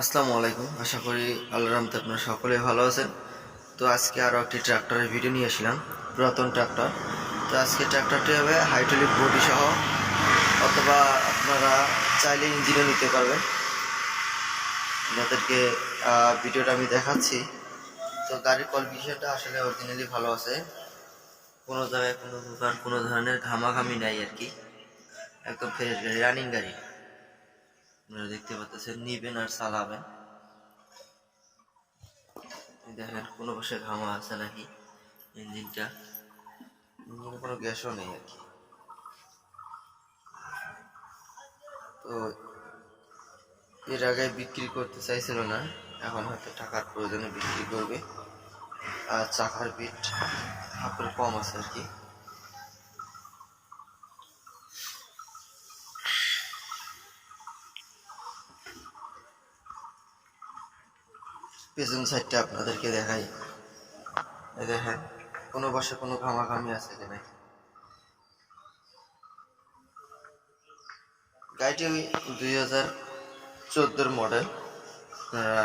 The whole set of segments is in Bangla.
আসসালামু আলাইকুম। আশা করি আল্লাহ রহমতে আপনারা সকলেই ভালো আছেন। তো আজকে আরও একটি ট্র্যাক্টরের ভিডিও নিয়ে আসলাম, পুরাতন ট্র্যাক্টর তো আজকে ট্র্যাক্টরটি হবে হাইড্রোলিক বডি সহ, অথবা আপনারা চাইলে ইঞ্জিনও নিতে পারবেন। যাদেরকে ভিডিওটা আমি দেখাচ্ছি। তো গাড়ির কন্ডিশনটা আসলে অরিজিনালি ভালো আছে। কোনো জায়গায় কোনো প্রকার কোনো ধরনের ঘামাঘামি নাই আর কি। একদম ফ্রেশ গাড়ি রানিং গাড়ি। আপনারা দেখতে পাচ্ছেন, নিবেন আর চালাবেন। দেখেন, কোনো বসে ঘামা আছে নাকি ইঞ্জিনটা? ইঞ্জিনে কোনো গ্যাসও নেই আর কি। তো এর আগে বিক্রি করতে চাইছিল না, এখন হয়তো টাকার প্রয়োজনে বিক্রি করবে। আর চাকার বিট হাফের কম আছে আর কি। পেছন সাইডটা আপনাদেরকে দেখাই। দেখেন, কোনো বসে কোনো ঘামাঘামি আছে কিনা গাড়িটি দুই হাজার চোদ্দোর মডেল আপনারা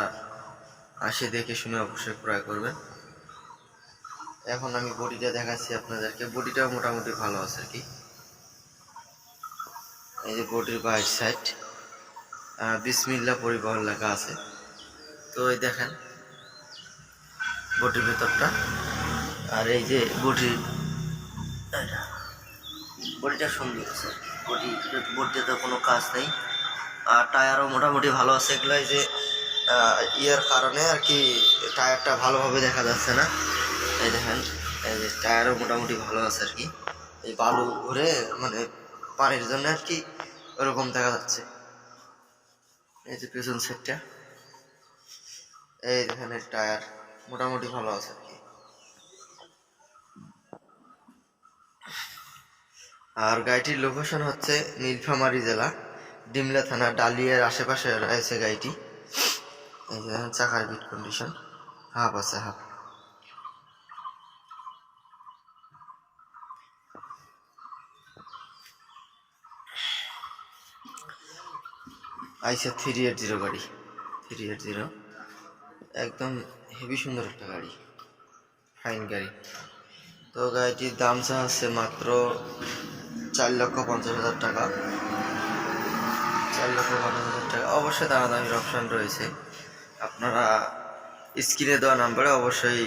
আসে দেখে শুনে অবশ্যই ক্রয় করবেন। এখন আমি বডিটা দেখাচ্ছি আপনাদেরকে। বডিটাও মোটামুটি ভালো আছে আর কি। এই যে বডির বাইর সাইড বিসমিল্লা পরিবহন লেখা আছে। তো এই দেখেন, বটির ভেতরটা। আর এই যে বটির বডিটা সুন্দর আছে। বডি বডিতে কোনো কাজ নেই। আর টায়ারও মোটামুটি ভালো আছে। এগুলো এই যে ইয়ের কারণে আর কি টায়ারটা ভালোভাবে দেখা যাচ্ছে না। এই দেখেন, এই যে টায়ারও মোটামুটি ভালো আছে আর কি। এই বালু ঘুরে মানে পানির জন্য আর কি ওরকম দেখা যাচ্ছে। এই যে পেছন সাইডটা এই এর টায়ার, মোটামুটি ভালো আছে আর কি। আর গাড়িটির লোকেশন হচ্ছে নীলফামারী জেলা, ডিমলা থানা, ডালিয়ার আশেপাশে রয়েছে গাড়িটি। এই যে চাকার বিট কন্ডিশন হাফ আছে হাফ আইসা থ্রি এইট জিরো গাড়ি থ্রি এইট জিরো একদম হেভি সুন্দর একটা গাড়ি। ফাইন গাড়ি। তো গাড়িটির দাম চা আছে মাত্র চার লক্ষ পঞ্চাশ হাজার টাকা। চার লক্ষ পঞ্চাশ হাজার টাকা। অবশ্যই দামাদামির অপশান রয়েছে। আপনারা স্ক্রিনে দেওয়া নাম্বারে অবশ্যই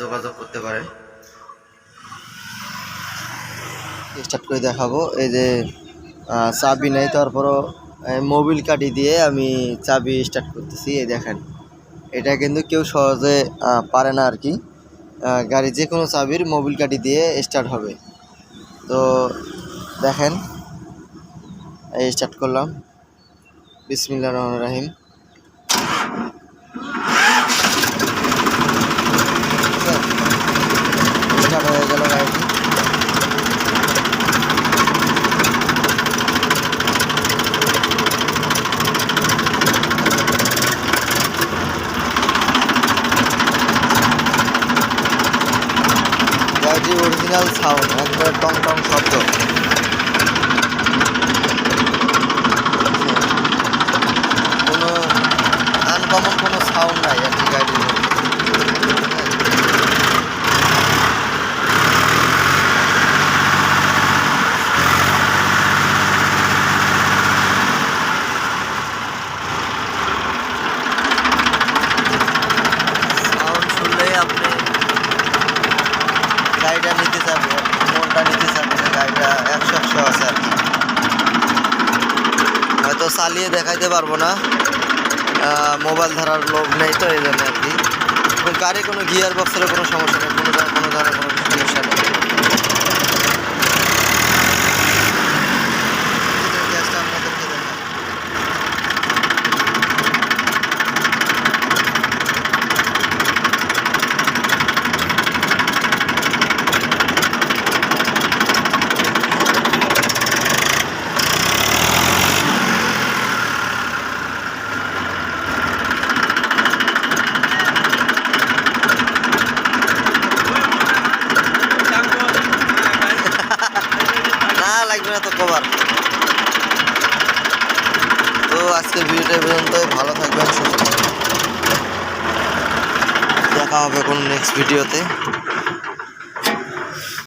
যোগাযোগ করতে পারেন। স্টার্ট করে দেখাবো। এই যে চাবি নেই, তারপরও মোবিল কাটি দিয়ে আমি চাবি স্টার্ট করতেছি। এই দেখেন। এটা কিন্তু কেউ সহজে পারে না আর কি গাড়ি যে কোনো চাবির মোবিল কাটি দিয়ে স্টার্ট হবে। তো দেখেন, এই স্টার্ট করলাম। বিসমিল্লা রহমান রাহিম স্টার্ট হয়ে গেল গাড়িটি গাড়িটির অরিজিনাল সাউন্ড একবারে টং টং শব্দ কোনো আনকমন কোনো সাউন্ড নাই আর কি গাড়ির মধ্যে। সাউন্ড শুনলেই আপনি গাড়িটা নিতে চাবে মনটা নিতে চাবে না গাড়িটা একশো একশো আছে আর কি। হয়তো চালিয়ে দেখাইতে পারব না। মোবাইল ধরার লোভ নেই তো এই জন্য আর কি। গাড়ি কোনো গিয়ার বক্সের কোনো সমস্যা নেই, কোনো আজকের ভিডিওটা পর্যন্ত ভালো থাকবেন সুস্থ দেখা হবে কোন নেক্সট ভিডিওতে